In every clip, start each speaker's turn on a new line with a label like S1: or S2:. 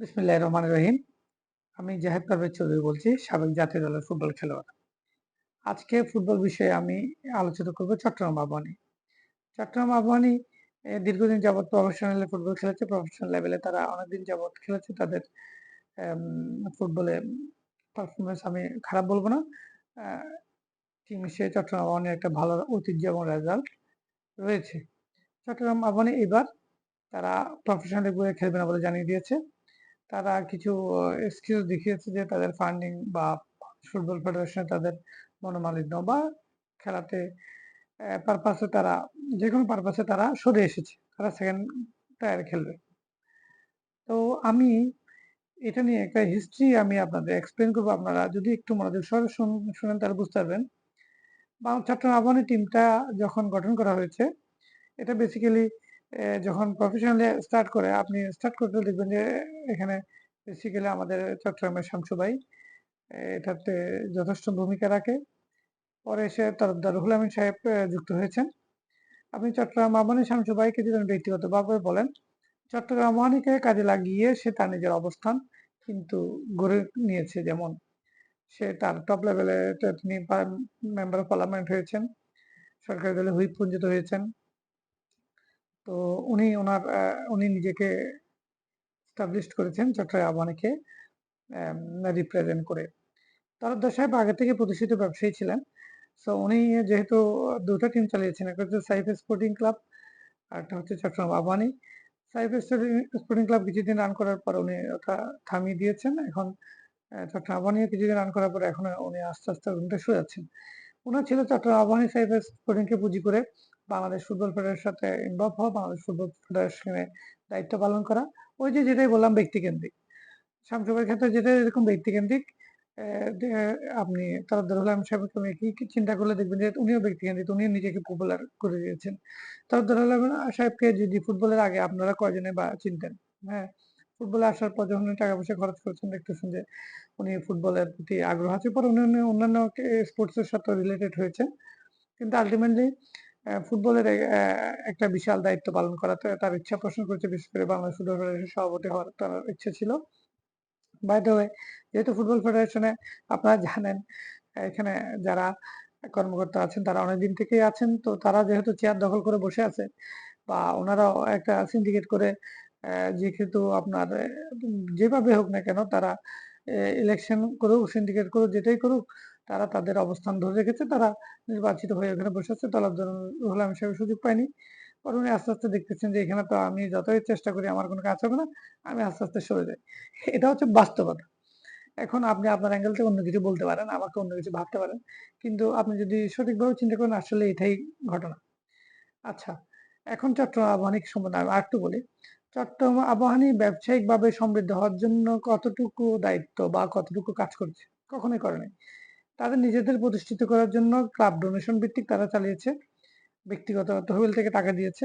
S1: বিসমিল্লাহ রহমান রহিম। আমি জাহেদ পারভেজ চৌধুরী বলছি সাবেক জাতীয় দলের ফুটবল খেলোয়াড়। আজকে ফুটবল বিষয়ে আমি আলোচনা করব চট্টগ্রাম আবাহনী। চট্টগ্রাম এ, দীর্ঘদিন যাবৎ প্রফেশনাল ফুটবল খেলেছে প্রফেশনাল লেভেলে তারা অনেকদিন যাবৎ খেলেছে। তাদের ফুটবলে পারফরমেন্স আমি খারাপ বলব না। টিম হিসেবে চট্টগ্রাম আবাহনীর একটা ভালো ঐতিহ্য এবং রেজাল্ট রয়েছে। চট্টগ্রাম আবাহনী এবার তারা প্রফেশনাল লেভেলে খেলবে না বলে জানিয়ে দিয়েছে। তারা কিছু এক্সকিউজ দেখিয়েছে যে তাদের ফান্ডিং বা ফুটবল ফেডারেশনে তাদের মনোমালিন্য বা খেলাতে পারপাসে তারা, যে কোনো পারপাসে তারা সরে এসেছে। তারা সেকেন্ড টায়ার খেলবে। তো আমি এটা নিয়ে একটা হিস্ট্রি আমি আপনাদের এক্সপ্লেন করব। আপনারা যদি একটু মনোযোগ সহকারে শুনেন তাহলে বুঝতে পারবেন। বাংলা চট্টগ্রাম আবাহনী টিমটা যখন গঠন করা হয়েছে, এটা বেসিক্যালি যখন প্রফেশনালি স্টার্ট করে, আপনি স্টার্ট করতে দেখবেন যে, এখানে বেসিক্যালি আমাদের চট্টগ্রামের শামসু ভাই এটাতে যথেষ্ট ভূমিকা রাখে। পরে এসে তরফদার রুহুল আমিন সাহেব যুক্ত হয়েছেন। আপনি চট্টগ্রাম আবাহনী শামসু ভাইকে যদি ব্যক্তিগতভাবে বলেন, চট্টগ্রাম আবাহনীকে কাজে লাগিয়ে সে তার নিজের অবস্থান কিন্তু গড়ে নিয়েছে যেমন, সে তার টপ লেভেলে তিনি মেম্বার অফ পার্লামেন্ট হয়েছেন। সরকারি দলে হুইপ পঞ্জিত হয়েছেন। তো উনি ওনার উনি নিজেকে স্টাবলিশড করেছেন চট্টগ্রাম আবাহনীকে রিপ্রেজেন্ট করে। তারকদার সাহেব আগে থেকে প্রতিষ্ঠিত ব্যবসায়ী ছিলেন। সো উনি যেহেতু দুটো টিম চালিয়েছেন, একটা হচ্ছে সাইফ স্পোর্টিং ক্লাব আর একটা হচ্ছে চট্টগ্রাম আবাহনী। সাইফ স্পোর্টিং ক্লাব কিছুদিন রান করার পর উনি ওটা থামিয়ে দিয়েছেন। এখন চট্টগ্রাম আবাহনী কিছুদিন রান করার পর এখন উনি আস্তে আস্তে উনটা শুয়ে যাচ্ছেন ওনার ছিল চট্টগ্রাম আবাহনী সাইফ স্পোর্টিংকে পুঁজি করে বাংলাদেশ ফুটবল ফেডারেশনের সাথে ইনভলভ হওয়া, বাংলাদেশ ফুটবল ফেডারেশনে দায়িত্ব পালন করা। ওই যে যেটাই বললাম ব্যক্তিকেন্দ্রিক। শামসুবের ক্ষেত্রে যেটা এরকম ব্যক্তিকেন্দ্রিক আপনি তারুদ্দুল আলম সাহেবকে কি চিন্তা করলে দেখবেন যে উনিও ব্যক্তিকেন্দ্রিক, উনিও নিজেকে পপুলার করে দিয়েছেন। তারুদ্দুল আলম সাহেবকে যদি ফুটবলের আগে আপনারা কয়জনে বা চিনতেন? হ্যাঁ ফুটবলে আসার পর যখন টাকা পয়সা খরচ করছেন, দেখতেছেন যে উনি ফুটবলের প্রতি আগ্রহ আছে। পরে উনি অন্যান্য স্পোর্টসের সাথে রিলেটেড হয়েছে কিন্তু আলটিমেটলি ফুটবলের একটা বিশাল দায়িত্ব পালন করাতে তার ইচ্ছা পোষণ করেছে, বিশেষ করে বাংলাদেশ ফুটবল ফেডারেশন সভাপতি হওয়ার তার ইচ্ছা ছিল। বাই দ্য ওয়ে যেহেতু ফুটবল ফেডারেশনে আপনারা জানেন, এখানে যারা কর্মকর্তা আছেন, তারা অনেকদিন থেকেই আছেন, তো তারা যেহেতু চেয়ার দখল করে বসে আছে, বা ওনারাও একটা সিন্ডিকেট করে যেহেতু আপনার যেভাবে হোক না কেন, তারা ইলেকশন করুক সিন্ডিকেট করুক, যেটাই করুক তারা তাদের অবস্থান ধরে রেখেছে, তারা নির্বাচিত হয়ে ওখানে বসে আছে, তলাব রুহুল আলম সাহেব সুযোগ পায়নি। পরে উনি আস্তে আস্তে দেখতেছেন যে এখানে তো আমি যতই চেষ্টা করি আমার কোনো কাজ হবে না, আমি আস্তে আস্তে সরে যাই। এটা হচ্ছে বাস্তবতা। এখন আপনি আপনার অ্যাঙ্গেল থেকে অন্য কিছু বলতে পারেন, আমাকে অন্য কিছু ভাবতে পারেন। কিন্তু আপনি যদি সঠিকভাবে চিন্তা করেন, আসলে এটাই ঘটনা। আচ্ছা এখন চট্টগ্রাম আবাহনী সম্বন্ধে আমি আরেকটু বলি। চট্টগ্রাম আবাহনী ব্যবসায়িকভাবে সমৃদ্ধ হওয়ার জন্য কতটুকু দায়িত্ব বা কতটুকু কাজ করছে? কখনোই করেনি তাদের নিজেদের প্রতিষ্ঠিত করার জন্য ক্লাব ডোনেশন ভিত্তিক তারা চালিয়েছে। ব্যক্তিগত তহবিল থেকে টাকা দিয়েছে।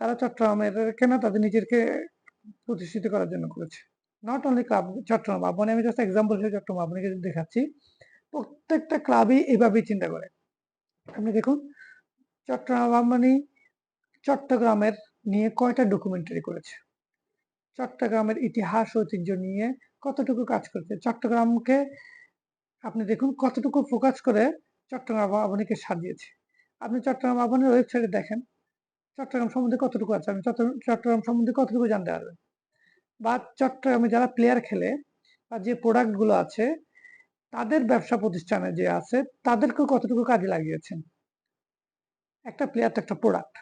S1: তারা চট্টগ্রামের কেন তাদের নিজেকে প্রতিষ্ঠিত করার জন্য করেছে। Not only club Chattogram, Abahani, আমি জাস্ট এক্সাম্পল হিসেবে চট্টগ্রাম আবাহনীকে দেখাচ্ছি। প্রত্যেকটা ক্লাবই এভাবেই চিন্তা করে। আপনি দেখুন, চট্টগ্রাম আবাহনী চট্টগ্রামের নিয়ে কয়টা ডকুমেন্টারি করেছে? চট্টগ্রামের ইতিহাস, ঐতিহ্য নিয়ে কতটুকু কাজ করেছে? চট্টগ্রামকে আপনি দেখুন কতটুকু ফোকাস করে চট্টগ্রাম আবাহনীকে সাজিয়েছে আপনি চট্টগ্রাম আবাহনীর ওয়েবসাইটে দেখেন, চট্টগ্রাম সম্বন্ধে কতটুকু আছে? আপনি চট্টগ্রাম সম্বন্ধে কতটুকু জানতে পারবেন? বা চট্টগ্রামে যারা প্লেয়ার খেলে বা যে প্রোডাক্টগুলো আছে, তাদের ব্যবসা প্রতিষ্ঠানে যে আছে, তাদেরকেও কতটুকু কাজে লাগিয়েছেন? একটা প্লেয়ার তো একটা প্রোডাক্ট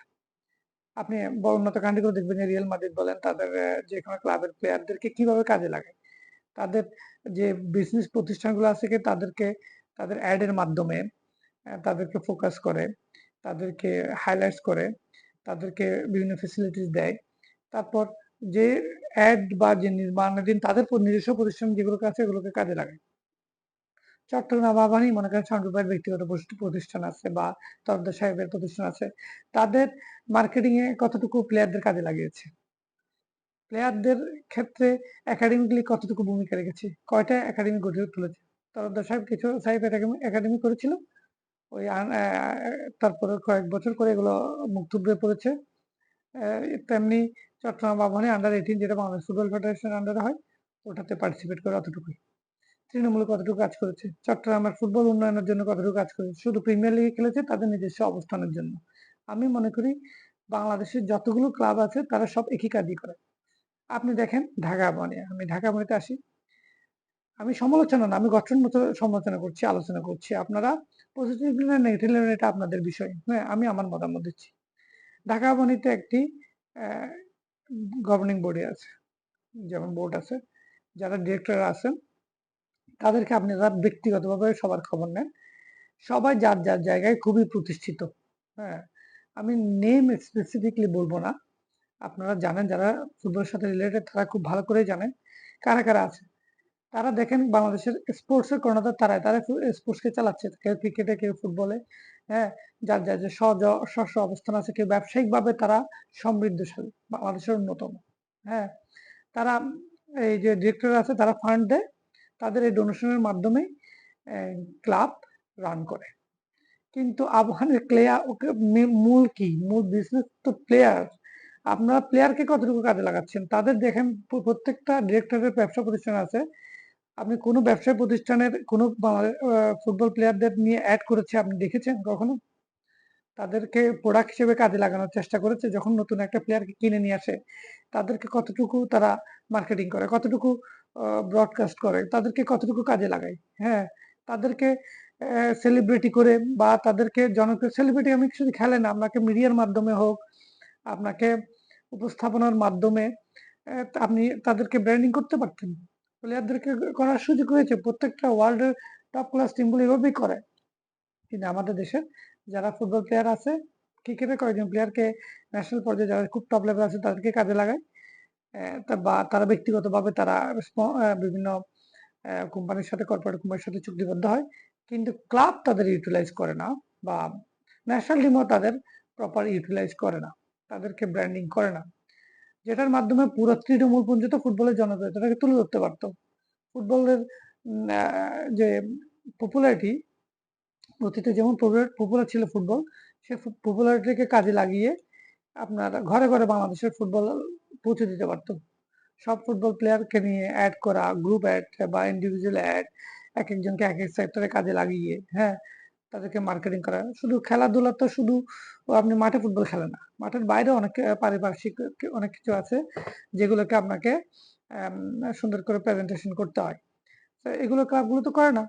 S1: আপনি উন্নত কান্ট্রিগুলো দেখবেন রিয়েল মাদ্রিদ বলেন, তাদের যে কোনো ক্লাবের প্লেয়ারদেরকে কীভাবে কাজে লাগে তাদের যে বিজনেস প্রতিষ্ঠানগুলো আছে কি, তাদেরকে, তাদের অ্যাডের মাধ্যমে তাদেরকে ফোকাস করে, তাদেরকে হাইলাইটস করে, তাদেরকে বিভিন্ন ফেসিলিটিস দেয়। তারপর যে অ্যাড বা যে নির্মাণাধীন তাদের নিজস্ব প্রতিষ্ঠান যেগুলো আছে এগুলোকে কাজে লাগায়। চট্টগ্রাম আবাহনী, মনে করেন শান্তিবাইয়ের ব্যক্তিগত প্রতিষ্ঠান আছে বা তরদার সাহেবের প্রতিষ্ঠান আছে, তাদের মার্কেটিং এ কতটুকু প্লেয়ারদের কাজে লাগিয়েছে? প্লেয়ারদের ক্ষেত্রে একাডেমিকলি কতটুকু ভূমিকা রেখেছে? কয়টা একাডেমি গড়ে তুলেছে? তরদার সাহেব কিছু, সাহেব একাডেমি করেছিল? ওই তারপরে কয়েক বছর করে এগুলো মুক্তব্যে পড়েছে। তেমনি চট্টগ্রাম আবাহনী আন্ডার এইটিন যেটা বাংলাদেশ ফুটবল ফেডারেশনের আন্ডারে হয়, ওটাতে পার্টিসিপেট করে অতটুকুই। তৃণমূল কতটুকু কাজ করেছে? চট্টগ্রামের ফুটবল উন্নয়নের জন্য কতটুকু কাজ করেছে? শুধু প্রিমিয়ার লিগে খেলেছে, তাদের নিজস্ব অবস্থানের জন্য। আমি মনে করি বাংলাদেশের যতগুলো ক্লাব আছে, তারা সব একই কাজই করে। আপনি দেখেন ঢাকা আবাহনী আমি ঢাকা আবাহনীতে আসি। আমি সমালোচনা না, আমি গঠনমত সমালোচনা করছি, আলোচনা করছি। আপনারা পজিটিভলি না নেগেটিভলি এটা আপনাদের বিষয়। হ্যাঁ আমি আমার মতামত দিচ্ছি। ঢাকা আবাহনীতে একটি গভর্নিং বডি আছে, যেমন বোর্ড আছে। যারা ডিরেক্টর আছেন, তাদেরকে আপনি আপনারা ব্যক্তিগতভাবে সবার খবর নেন, সবাই যার যার জায়গায় খুবই প্রতিষ্ঠিত। হ্যাঁ আমি নেম স্পেসিফিকলি বলব না। আপনারা জানেন যারা ফুটবলের সাথে রিলেটেড তারা খুব ভালো করেই জানেন কারা কারা আছে। তারা দেখেন বাংলাদেশের স্পোর্টসের কর্ণধার তারাই। তারা স্পোর্টসকে চালাচ্ছে। কেউ ক্রিকেটে কেউ ফুটবলে হ্যাঁ? যার যার যে সহজ স্ব অবস্থান আছে, কেউ ব্যবসায়িকভাবে তারা সমৃদ্ধশালী, বাংলাদেশের অন্যতম হ্যাঁ? তারা এই যে ডিরেক্টর আছে, তারা ফান্ড দেয়। তাদের এই ডোনেশনের মাধ্যমে ক্লাব রান করে। কিন্তু আবহানের প্লেয়ার ওকে মূল কি? মূল বিজনেস তো প্লেয়ার আপনারা প্লেয়ারকে কতটুকু কাজে লাগাচ্ছেন? তাদের দেখেন প্রত্যেকটা ডিরেক্টরের ব্যবসা প্রতিষ্ঠান আছে। আপনি কোনো ব্যবসায় প্রতিষ্ঠানের কোনো ফুটবল প্লেয়ারদের নিয়ে অ্যাড করেছে, আপনি দেখেছেন কখনো? তাদেরকে প্রোডাক্ট হিসেবে কাজে লাগানোর চেষ্টা করেছে, যখন নতুন একটা প্লেয়ারকে কিনে নিয়ে আসে, তাদেরকে কতটুকু তারা মার্কেটিং করে, কতটুকু ব্রডকাস্ট করে, তাদেরকে কতটুকু কাজে লাগায়? হ্যাঁ তাদেরকে সেলিব্রিটি করে বা তাদেরকে জনপ্রিয় সেলিব্রিটি আমি শুধু খেলে না, আপনাকে মিডিয়ার মাধ্যমে হোক, আপনাকে উপস্থাপনার মাধ্যমে আপনি তাদেরকে ব্র্যান্ডিং করতে পারতেন। প্লেয়ারদেরকে করার সুযোগ হয়েছে। প্রত্যেকটা ওয়ার্ল্ডের টপ ক্লাস টিমগুলো এভাবেই করে। কিন্তু আমাদের দেশের যারা ফুটবল প্লেয়ার আছে ক্রিকেটের কয়েকজন প্লেয়ারকে ন্যাশনাল পর্যায়ে যারা খুব টপ লেভেল আছে, তাদেরকে কাজে লাগায়। বা, তারা ব্যক্তিগতভাবে তারা বিভিন্ন কোম্পানির সাথে কর্পোরেট কোম্পানির সাথে চুক্তিবদ্ধ হয়। কিন্তু ক্লাব তাদের ইউটিলাইজ করে না বা ন্যাশনাল টিমও তাদের প্রপার ইউটিলাইজ করে না। তাদেরকে ব্র্যান্ডিং করে না। যেটার মাধ্যমে পুরো তৃণমূল পর্যন্ত ফুটবলের জনপ্রিয়তাটাকে তুলে ধরতে পারত। ফুটবলের যে পপুলারিটি অতীতে যেমন পপুলার ছিল ফুটবল, সে পপুলারিটিকে কাজে লাগিয়ে আপনার ঘরে ঘরে বাংলাদেশের ফুটবল পৌঁছে দিতে পারতো। সব ফুটবল প্লেয়ারকে নিয়ে অ্যাড করা গ্রুপ অ্যাড বা ইন্ডিভিজুয়াল অ্যাড এক একজনকে এক এক সেক্টরে কাজে লাগিয়ে হ্যাঁ তাদেরকে মার্কেটিং করা। শুধু খেলাধুলা তো শুধু আপনি মাঠে ফুটবল খেলেন না। মাঠের বাইরে অনেক পারিপার্শ্বিক অনেক কিছু আছে যেগুলোকে আপনাকে সুন্দর করে প্রেজেন্টেশন করতে হয়। তো এগুলো ক্লাবগুলো তো করে না,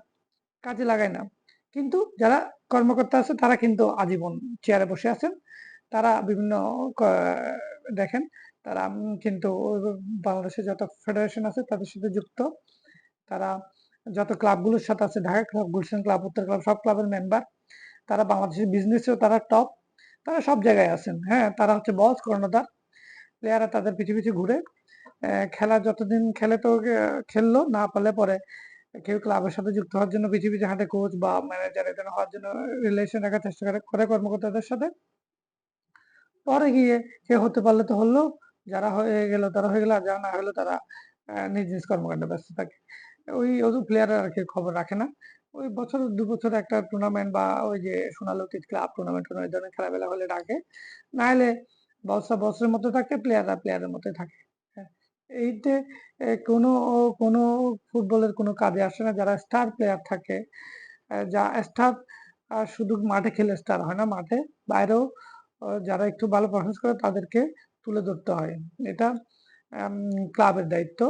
S1: কাজে লাগায় না। কিন্তু যারা কর্মকর্তা আছে, তারা কিন্তু আজীবন চেয়ারে বসে আছেন। তারা বিভিন্ন দেখেন, তারা কিন্তু বাংলাদেশে যত ফেডারেশন আছে, তাদের সাথে যুক্ত। তারা যত ক্লাবগুলোর সাথে আছে, Dhaka club, Gulshan club, Uttara club, সব ক্লাবের মেম্বার তারা বাংলাদেশের বিজনেসেও তারা টপ তারা সব জায়গায় আছেন। হ্যাঁ তারা হচ্ছে বস কর্ণধার প্লেয়াররা তাদের পিছিয়ে পিছিয়ে ঘুরে খেলা যতদিন খেলে তো খেললো, না পারলে পরে কেউ ক্লাবের সাথে যুক্ত হওয়ার জন্য পিছিয়ে পিছিয়ে হাঁটে কোচ বা ম্যানেজার এখানে হওয়ার জন্য রিলেশন রাখার চেষ্টা করে করে কর্মকর্তাদের সাথে। পরে গিয়ে কেউ হতে পারলে তো হলো, যারা হয়ে গেল তারা হয়ে গেল, আর যারা না হলো তারা নিজ নিজ কর্মকাণ্ডে ব্যস্ত থাকে। ওই প্লেয়ার আর কি খবর রাখে না। ওই বছর দু বছর একটা টুর্নামেন্ট বা ওই যে সোনালী অতীত ক্লাব টুর্নামেন্ট টুর্নামেন্ট ধরনের খেলাবেলা হলে ডাকে। না হলে বছর বছরের মতো থাকে প্লেয়াররা প্লেয়ারের মতো থাকে। হ্যাঁ, এইতে কোনো কোনো ফুটবলের কোনো কাজে আসে না। যারা স্টার প্লেয়ার থাকে যা স্টার শুধু মাঠে খেলে স্টার হয় না মাঠে বাইরেও যারা একটু ভালো পারফরমেন্স করে তাদেরকে তুলে ধরতে হয়। এটা ক্লাবের দায়িত্ব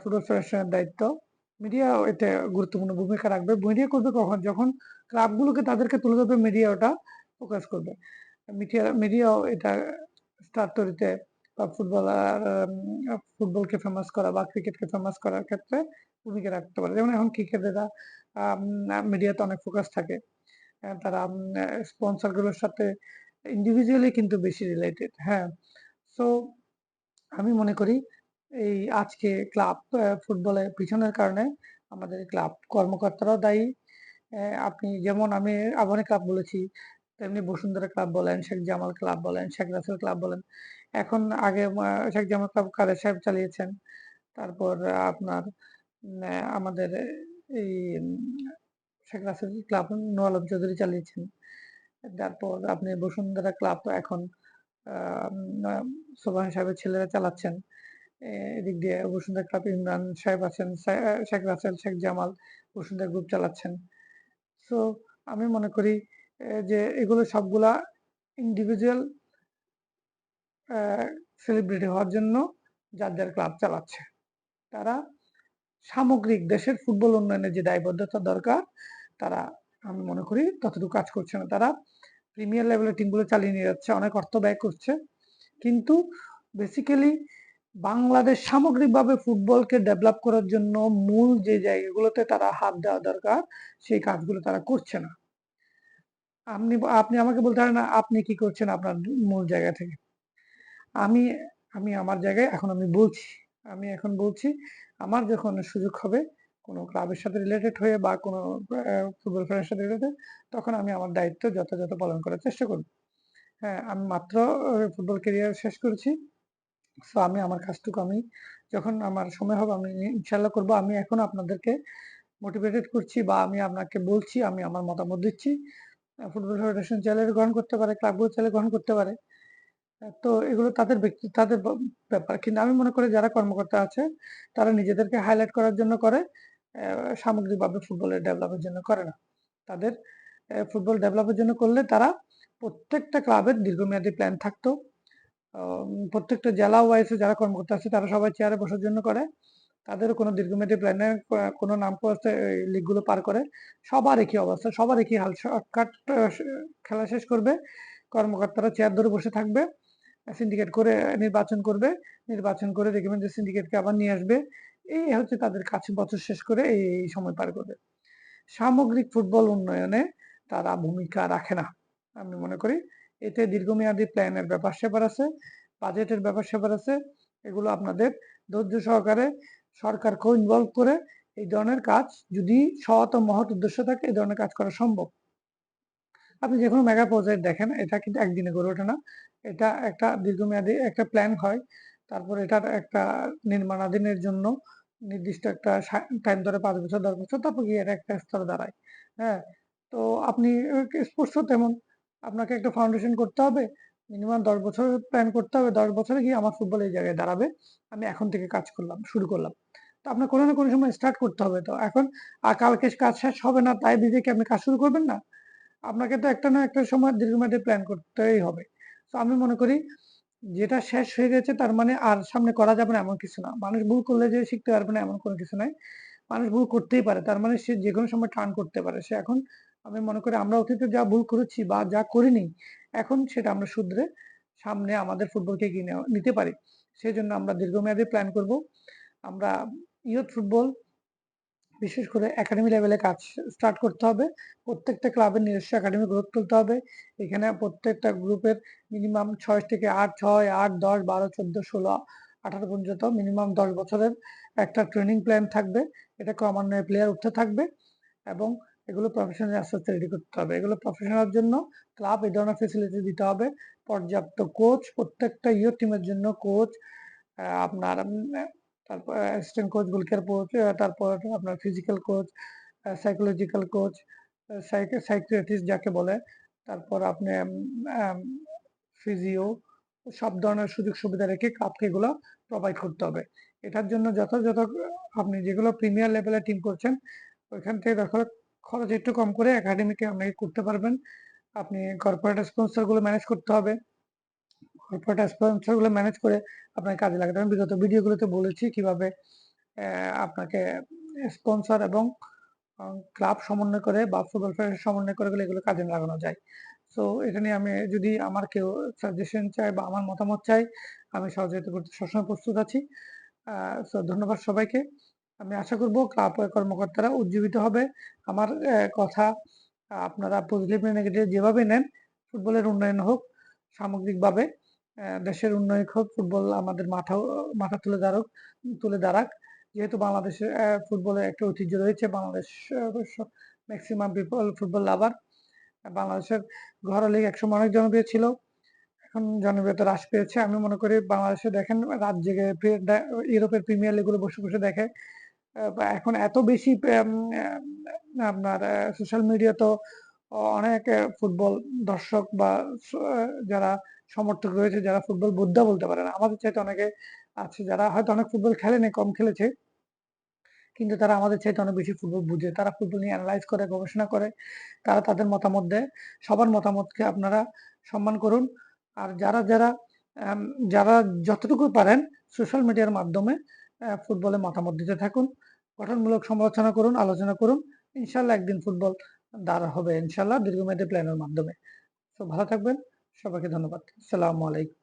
S1: ফুটবল ফেডারেশনের দায়িত্ব। মিডিয়া এতে গুরুত্বপূর্ণ ভূমিকা রাখবে। মিডিয়া করবে কখন? যখন ক্লাবগুলোকে তাদেরকে তুলে ধরবে মিডিয়া ওটা ফোকাস করবে। মিডিয়া মিডিয়াও এটা স্টার তৈরিতে বা ফুটবলার ফুটবলকে ফেমাস করা বা ক্রিকেটকে ফেমাস করার ক্ষেত্রে ভূমিকা রাখতে পারে। যেমন এখন ক্রিকেটেরা মিডিয়াতে অনেক ফোকাস থাকে। তারা স্পন্সরগুলোর সাথে ইন্ডিভিজুয়ালি কিন্তু বেশি রিলেটেড হ্যাঁ সো আমি মনে করি এই আজকে ক্লাব ফুটবলে পিছনের কারণে আমাদের ক্লাব কর্মকর্তারাও দায়ী। আপনি যেমন আমি আবাহনী ক্লাব বলেছি, তেমনি বসুন্ধরা ক্লাব বলেন, শেখ জামাল ক্লাব বলেন, শেখ রাসেল ক্লাব বলেন। এখন আগে শেখ জামাল ক্লাব কাদের সাহেব চালিয়েছেন? তারপর আপনার আমাদের এই শেখ রাসেল ক্লাব নোয়ালম চৌধুরী চালিয়েছেন। তারপর আপনি বসুন্ধরা ক্লাব এখন আ সাহেবের ছেলেরা চালাচ্ছেন। এদিক দিয়ে বসুন্ধরা ক্লাব ইমরান সাহেব আছেন, শেখ রাসেল, শেখ জামাল বসুন্ধরা গ্রুপ চালাচ্ছেন। সো আমি মনে করি যে এগুলো সবগুলা ইন্ডিভিজুয়াল সেলিব্রিটি হওয়ার জন্য যার, যার ক্লাব চালাচ্ছে। তারা সামগ্রিক দেশের ফুটবল উন্নয়নের যে দায়বদ্ধতা দরকার, তারা আমি মনে করি ততটুকু কাজ করছে না। তারা প্রিমিয়ার লেভেলের টিমগুলো চালিয়ে নিয়ে যাচ্ছে, অনেক অর্থ ব্যয় করছে। কিন্তু বেসিক্যালি বাংলাদেশ সামগ্রিকভাবে ফুটবলকে ডেভেলপ করার জন্য মূল যে জায়গাগুলোতে তারা হাত দেওয়া দরকার, সেই কাজগুলো তারা করছে না। আপনি আপনি আমাকে বলতে পারেন না, আপনি কি করছেন আপনার মূল জায়গা থেকে? আমি আমি আমার জায়গায় এখন আমি বলছি। আমি এখন বলছি, আমার যখন সুযোগ হবে কোনো ক্লাবের সাথে রিলেটেড হয়ে বা কোনো ফুটবল খেলার সাথে রিলেটেড তখন আমি আমার দায়িত্ব যথাযথ পালন করার চেষ্টা করব। হ্যাঁ, আমি মাত্র ফুটবল কেরিয়ার শেষ করেছি। সো আমি আমার কাজটুকু আমি যখন আমার সময় হবে আমি ইনশাল্লাহ করব। আমি এখন আপনাদেরকে মোটিভেটেড করছি বা আমি আপনাকে বলছি, আমি আমার মতামত দিচ্ছি। ফুটবল ফেডারেশন চাইলে গ্রহণ করতে পারে, ক্লাবগুলো চাইলে গ্রহণ করতে পারে। তো এগুলো তাদের ব্যক্তি তাদের ব্যাপার। কিন্তু আমি মনে করি যারা কর্মকর্তা আছে, তারা নিজেদেরকে হাইলাইট করার জন্য করে, সামগ্রিকভাবে ফুটবলের ডেভেলপের জন্য করে না। তাদের ফুটবল ডেভেলপের জন্য করলে তারা প্রত্যেকটা ক্লাবের দীর্ঘমেয়াদী প্ল্যান থাকতো। প্রত্যেকটা জেলা ওয়াইজ এ যারা কর্মকর্তা আছে তারা সবাই চেয়ারে বসার জন্য করে। তাদেরও কোনো দীর্ঘমেয়াদী প্ল্যানের আ কোনো নাম করে এই লিগগুলো পার করে। সবার একই অবস্থা, সবার একই হাল। শর্টকাট খেলা শেষ করবে। কর্মকর্তারা চেয়ার ধরে বসে থাকবে। সিন্ডিকেট করে নির্বাচন করবে। নির্বাচন করে দেখবেন যে সিন্ডিকেটকে আবার নিয়ে আসবে। এই হচ্ছে তাদের কাজ বছর শেষ করে এই সময় পার করবে। সামগ্রিক ফুটবল উন্নয়নে তারা ভূমিকা রাখে না। আমি মনে করি এতে দীর্ঘমেয়াদী প্ল্যানের ব্যাপার-স্যাপার আছে, বাজেটের ব্যাপার-স্যাপার আছে। এগুলো আপনাদের ধৈর্য সহকারে সরকারকেও ইনভলভ করে এই ধরনের কাজ যদি সৎ ও মহৎ উদ্দেশ্য থাকে এই ধরনের কাজ করা সম্ভব। আপনি যেকোনো মেগা প্রজেক্ট দেখেন, এটা কিন্তু একদিনে গড়ে ওঠে না। এটা একটা দীর্ঘমেয়াদী একটা প্ল্যান হয়। তারপর এটার একটা নির্মাণাধীনের জন্য নির্দিষ্ট একটা টাইম ধরে পাঁচ বছর ১০ বছর তারপর গিয়ে এটা একটা স্তরে দাঁড়ায়। হ্যাঁ? তো আপনি স্পোর্টসও তেমন। আপনাকে একটা ফাউন্ডেশন করতে হবে। মিনিমাম ১০ বছরের প্ল্যান করতে হবে। ১০ বছরে গিয়ে আমার ফুটবল এই জায়গায় দাঁড়াবে। আমি এখন থেকে কাজ করলাম, শুরু করলাম। তো আপনার কোনো না কোনো সময় স্টার্ট করতে হবে তো। এখন আ কালকে কাজ শেষ হবে না তাই কি আপনি কাজ শুরু করবেন না? আপনাকে তো একটা না একটা সময় দীর্ঘমেয়াদী প্ল্যান করতেই হবে। তো আমি মনে করি যেটা শেষ হয়ে গেছে তার মানে আর সামনে করা যাবে না এমন কিছু না। মানুষ ভুল করলে যে শিখতে পারবে না এমন কোনো কিছু নাই। মানুষ ভুল করতেই পারে। তার মানে সে যেকোনো সময় টার্ন করতে পারে। সে এখন আমি মনে করি আমরা অতীতে যা ভুল করেছি বা যা করিনি, এখন সেটা আমরা শুধরে সামনে আমাদের ফুটবলকে নেওয়া নিতে পারি। সেই জন্য আমরা দীর্ঘমেয়াদী প্ল্যান করব। আমরা ইয়ুথ ফুটবল বিশেষ করে একাডেমি লেভেলে কাজ স্টার্ট করতে হবে। প্রত্যেকটা ক্লাবের নিজস্ব একাডেমি গড়ে তুলতে হবে। এখানে প্রত্যেকটা গ্রুপের মিনিমাম ছয় থেকে ৮, ৬, ৮, ১০, ১২, ১৪, ১৬, ১৮ পর্যন্ত মিনিমাম ১০ বছরের একটা ট্রেনিং প্ল্যান থাকবে। এটা ক্রমান্বয়ে প্লেয়ার উঠতে থাকবে এবং এগুলো প্রফেশনাল আস্তে, আস্তে রেডি করতে হবে। এগুলো প্রফেশনাল জন্য ক্লাব এই ধরনের ফেসিলিটি দিতে হবে। পর্যাপ্ত কোচ, প্রত্যেকটা ইয়ুথ টিমের জন্য কোচ, আপনার তারপর অ্যাসিস্ট্যান্ট কোচ, গোলকিপার কোচ, তারপর আপনার physical coach, psychological coach, psychiatrist যাকে বলে। তারপর আপনি ফিজিও সব ধরনের সুযোগ সুবিধা রেখে ক্লাবকে এগুলো প্রোভাইড করতে হবে। এটার জন্য যথাযথ আপনি যেগুলো প্রিমিয়ার লেভেলের টিম করছেন, ওইখান থেকে দেখা খরচ একটু কম করে একাডেমিকে আপনাকে করতে পারবেন। আপনি কর্পোরেট স্পন্সরগুলো ম্যানেজ করতে হবে। কর্পোরেট স্পন্সরগুলো ম্যানেজ করে আপনাকে কাজে লাগাতে হবে। বিগত ভিডিওগুলোতে বলেছি কীভাবে আপনাকে স্পন্সর এবং ক্লাব সমন্বয় করে বা ফুটবল ফেডারেশন সমন্বয় করে গেলে এগুলো কাজে লাগানো যায়। সো এটা নিয়ে আমি যদি আমার কেউ সাজেশন চায় বা আমার মতামত চায়, আমি সহযোগিতা করতে সবসময় প্রস্তুত আছি। সো ধন্যবাদ সবাইকে। আমি আশা করব ক্লাব কর্মকর্তারা উজ্জীবিত হবে। আমার কথা আপনারা পজিটিভ নেগেটিভ যেভাবে নেন, ফুটবলের উন্নয়ন হোক সামগ্রিকভাবে। দেশের উন্নয়ন হোক, ফুটবল আমাদের মাথাও মাথা তুলে দাঁড়াক তুলে দাঁড়াক। যেহেতু বাংলাদেশে ফুটবলের একটা ঐতিহ্য রয়েছে। Bangladesh maximum people football lover. বাংলাদেশের ঘরোয়া লিগ একসময় অনেক জনপ্রিয় ছিল। এখন জনপ্রিয়তা হ্রাস পেয়েছে। আমি মনে করি বাংলাদেশে দেখেন রাত জেগে ইউরোপের প্রিমিয়ার লিগগুলো বসে, বসে দেখে। এখন এত বেশি আপনার সোশ্যাল মিডিয়া তো অনেক ফুটবল দর্শক বা যারা সমর্থক রয়েছে যারা ফুটবল বোদ্ধা বলতে পারে না। আমাদের চাইতে অনেকে আছে যারা হয়তো অনেক ফুটবল খেলেনি, কম খেলেছে। কিন্তু তারা আমাদের চাইতে অনেক বেশি ফুটবল বুঝে। তারা ফুটবল নিয়ে অ্যানালাইজ করে, গবেষণা করে। তারা তাদের মতামত দেয়। সবার মতামতকে আপনারা সম্মান করুন। আর যারা, যারা যারা যতটুকু পারেন সোশ্যাল মিডিয়ার মাধ্যমে ফুটবলে মতামত দিতে থাকুন। গঠনমূলক সমালোচনা করুন, আলোচনা করুন। ইনশাল্লাহ একদিন ফুটবল দাঁড় হবে ইনশাল্লাহ দীর্ঘমেয়াদী প্ল্যানের মাধ্যমে। তো ভালো থাকবেন। সবাইকে ধন্যবাদ। আসসালামু আলাইকুম।